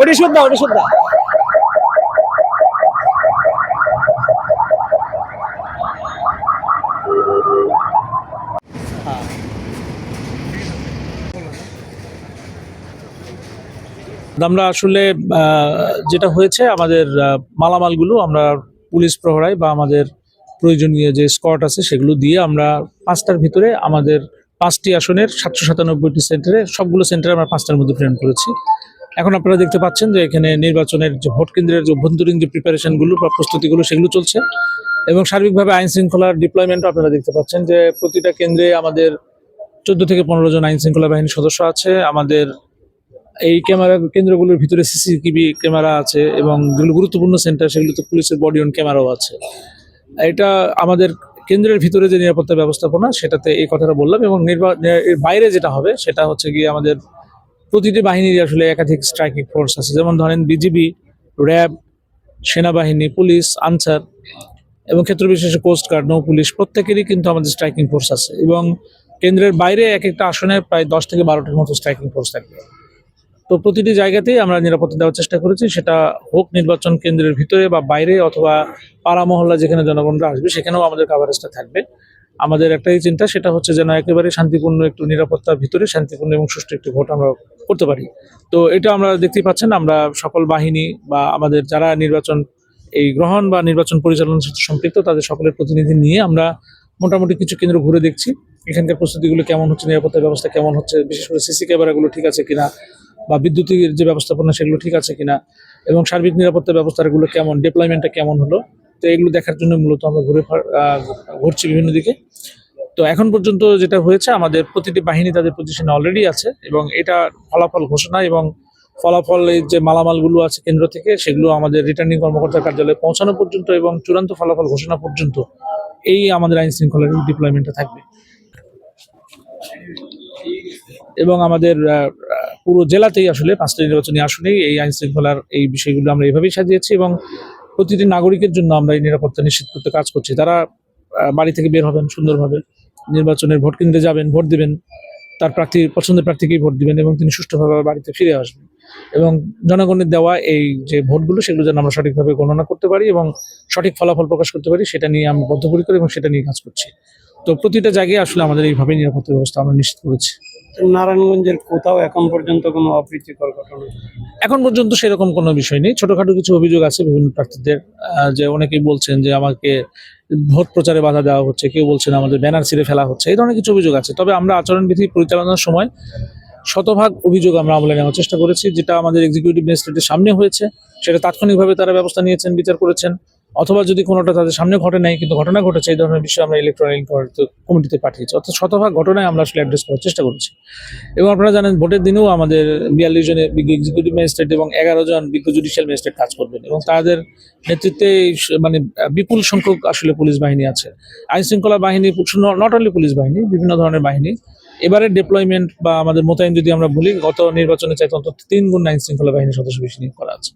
ওটি শুদ্ধ শুদ্ধ। আমরা আসলে যেটা হয়েছে, আমাদের মালামালগুলো আমরা পুলিশ প্রহরায় বা আমাদের প্রয়োজনীয় যে স্কট আছে সেগুলো দিয়ে আমরা পাঁচটার ভিতরে আমাদের পাঁচটি আসনের সাতশো সাতানব্বইটি সেন্টারে, সবগুলো সেন্টারে আমরা পাঁচটার মধ্যে প্রেরণ করেছি। এখন আপনারা দেখতে পাচ্ছেন যে এখানে নির্বাচনের যে ভোট কেন্দ্রের যে অভ্যন্তরীণ যে প্রিপারেশনগুলো বা প্রস্তুতিগুলো সেগুলো চলছে এবং সার্বিকভাবে আইন শৃঙ্খলার ডিপ্লয়মেন্টও আপনারা দেখতে পাচ্ছেন যে প্রতিটা কেন্দ্রে আমাদের চোদ্দ থেকে পনেরো জন আইন শৃঙ্খলা বাহিনীর সদস্য আছে। আমাদের এই ক্যামেরা কেন্দ্রগুলোর ভিতরে সিসিটিভি ক্যামেরা আছে এবং যেগুলো গুরুত্বপূর্ণ সেন্টার সেগুলোতে পুলিশের বডি অন ক্যামেরাও আছে। এটা আমাদের কেন্দ্রের ভিতরে যে নিরাপত্তা ব্যবস্থাপনা, সেটাতে এই কথাটা বললাম এবং এর বাইরে যেটা হবে, সেটা হচ্ছে গিয়ে আমাদের প্রতিটি বাহিনীর আসলে একাধিক স্ট্রাইকিং ফোর্স আছে। যেমন ধরেন বিজিবি, র্যাব, সেনাবাহিনী, পুলিশ, আনসার এবং ক্ষেত্র বিশেষে কোস্টগার্ড নৌ পুলিশ প্রত্যেকেরই কিন্তু আমাদের স্ট্রাইকিং ফোর্স আছে এবং কেন্দ্রের বাইরে এক একটা আসনে প্রায় দশ থেকে বারোটির মতো স্ট্রাইকিং ফোর্স থাকবে। তো প্রতিটি জায়গাতেই আমরা নিরাপত্তা দেওয়ার চেষ্টা করেছি। সেটা হোক নির্বাচন কেন্দ্রের ভিতরে বা বাইরে অথবা পাড়া মহল্লা যেখানে জনগণরা আসবে, সেখানেও আমাদের কাভারেজটা থাকবে। আমাদের একটাই চিন্তা, সেটা হচ্ছে যেন একেবারে শান্তিপূর্ণ একটু নিরাপত্তার ভিতরে শান্তিপূর্ণ এবং সুষ্ঠু একটি ভোট আমরা করতে পারি। তো এটা আমরা দেখতেই পাচ্ছেন, আমরা সকল বাহিনী বা আমাদের যারা নির্বাচন, এই গ্রহণ বা নির্বাচন পরিচালনার সাথে সম্পৃক্ত, তাদের সকলের প্রতিনিধি নিয়ে আমরা মোটামুটি কিছু কেন্দ্র ঘুরে দেখছি। এখানকার প্রস্তুতিগুলো কেমন হচ্ছে নিরাপত্তা ব্যবস্থা কেমন হচ্ছে, বিশেষ করে সিসি ক্যামেরাগুলো ঠিক আছে কিনা বা বিদ্যুতের যে ব্যবস্থাপনা সেগুলো ঠিক আছে কিনা এবং সার্বিক নিরাপত্তা ব্যবস্থাগুলো কেমন ডিপ্লয়মেন্টটা কেমন হলো, তো এগুলো দেখার জন্য মূলত আমরা ঘুরে ঘুরছি বিভিন্ন দিকে। তো এখন পর্যন্ত যেটা হয়েছে, আমাদের প্রতিটি বাহিনী তাদের পজিশনে অলরেডি আছে এবং এটা ফলাফল ঘোষণা এবং ফলাফল যে মালামালগুলো আছে কেন্দ্র থেকে, সেগুলো আমাদের রিটার্নিং কর্মকর্তার কার্যালয়ে পৌঁছানো পর্যন্ত এবং চূড়ান্ত ফলাফল ঘোষণা পর্যন্ত এই আমাদের আইন শৃঙ্খলার ডিপ্লয়মেন্টটা থাকবে। এবং আমাদের পুরো জেলাতেই আসলে পাঁচটা নির্বাচনী আসনেই এই আইন শৃঙ্খলার এই বিষয়গুলো আমরা এইভাবেই সাজিয়েছি এবং প্রতিটি নাগরিকের জন্য আমরা এই নিরাপত্তা নিশ্চিত করতে কাজ করছি। তারা বাড়ি থেকে বের হবেন সুন্দরভাবে, নির্বাচনের ভোট কেন্দ্রে যাবেন, ভোট দিবেন, তার প্রার্থী, পছন্দের প্রার্থীকেই ভোট দিবেন এবং তিনি সুষ্ঠুভাবে বাড়িতে ফিরে আসবেন এবং জনগণের দেওয়া এই যে ভোটগুলো সেগুলো যেন আমরা সঠিকভাবে গণনা করতে পারি এবং সঠিক ফলাফল প্রকাশ করতে পারি, সেটা নিয়ে আমরা বদ্ধপরিকর এবং সেটা নিয়ে কাজ করছি। তো প্রতিটা জায়গায় আসলে আমাদের এইভাবে নিরাপত্তা ব্যবস্থা আমরা নিশ্চিত করেছি। নারায়ণগঞ্জের কোথাও এখন পর্যন্ত কোনো অপ্রীতিকর ঘটনা? এখন পর্যন্ত সেরকম কোনো বিষয় নেই। ছোটখাটো কিছু অভিযোগ আছে বিভিন্ন প্রার্থীদের যে অনেকেই বলছেন যে আমাকে ভোট প্রচারে বাধা দেওয়া হচ্ছে, কেউ বলছেন আমাদের ব্যানার ছিঁড়ে ফেলা হচ্ছে, এই ধরনের কিছু অভিযোগ আছে। তবে আমরা আচরণবিধি পরিচালনার সময় শতভাগ অভিযোগ আমরা আমলে নেওয়ার চেষ্টা করেছি, যেটা আমাদের এক্সিকিউটিভ ম্যাজিস্ট্রেটের সামনে হয়েছে। সেটা তাৎক্ষণিকভাবে তারা ব্যবস্থা নিয়েছেন, বিচার করেছেন। অথবা যদি কোনোটা তাদের সামনে ঘটে নাই, কিন্তু ঘটনা ঘটেছে, এই ধরনের বিষয় আমরা ইলেকট্রনিক কমিটিতে পাঠিয়েছি। অর্থাৎ শতভাগ ঘটনায় আমরা আসলে অ্যাড্রেস করার চেষ্টা করেছি। এবং আপনারা জানেন, ভোটের দিনেও আমাদের বিয়াল্লিশ জনের বিজ্ঞ এক্সিকিউটিভ ম্যাজিস্ট্রেট এবং এগারো জন বিজ্ঞ জুডিশিয়াল ম্যাজিস্ট্রেট কাজ করবেন এবং তাদের নেতৃত্বে মানে বিপুল সংখ্যক আসলে পুলিশ বাহিনী আছে। আইন শৃঙ্খলা বাহিনী নট অনলি পুলিশ বাহিনী, বিভিন্ন ধরনের বাহিনী। এবারে ডেপ্লয়মেন্ট বা আমাদের মোতায়েন যদি আমরা বলি, গত নির্বাচনে চাইতে অন্তত তিন গুণ আইন শৃঙ্খলা বাহিনীর সদস্য বেশি নিয়োগ করা আছে।